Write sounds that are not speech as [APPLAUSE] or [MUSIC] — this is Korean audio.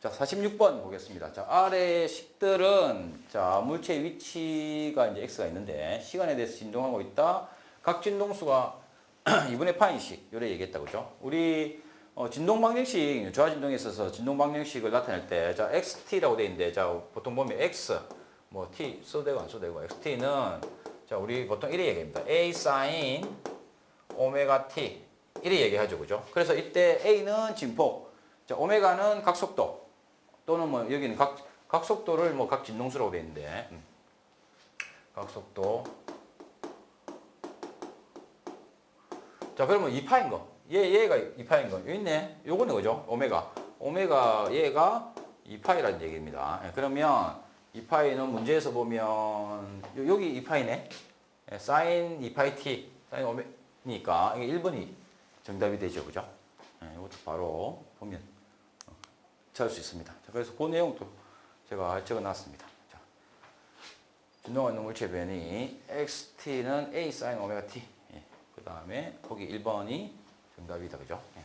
자, 46번 보겠습니다. 자, 아래 식들은 자, 물체의 위치가 이제 x가 있는데 시간에 대해서 진동하고 있다. 각 진동수가 [CLEARS THROAT] 2분의 파이씩 요래 얘기했다 그죠? 우리 어, 진동 방정식 조화 진동에 있어서 진동 방정식을 나타낼 때 자, xt라고 돼 있는데 자, 보통 보면 x 뭐 t 써도 되고 안 써도 되고 xt는 자, 우리 보통 이래 얘기합니다. a sin 오메가 t 이래 얘기하죠. 그죠? 그래서 이때 a는 진폭, 자, 오메가는 각속도 또는 뭐 여기는 각, 각속도를 뭐 각 진동수라고 돼 있는데 음. 각속도 자 그러면 2파인 거. 얘 얘가 2파인 거. 여기 있네. 요거는 그죠? 오메가. 오메가 얘가 2파이라는 얘기입니다. 예, 그러면 2파이는 문제에서 보면 요- 여기 2파이네. 예, 사인 2파이 t 사인 오메니까 이게 1번이 정답이 되죠. 그죠? 예, 이것도 바로 보면 어, 찾을 수 있습니다. 자, 그래서 그 내용도 제가 적어 놨습니다. 자, 진동한 물체 변이 xt는 a sin 오메가 t. 예, 그 다음에 거기 1번이 정답이다. 그죠? 예.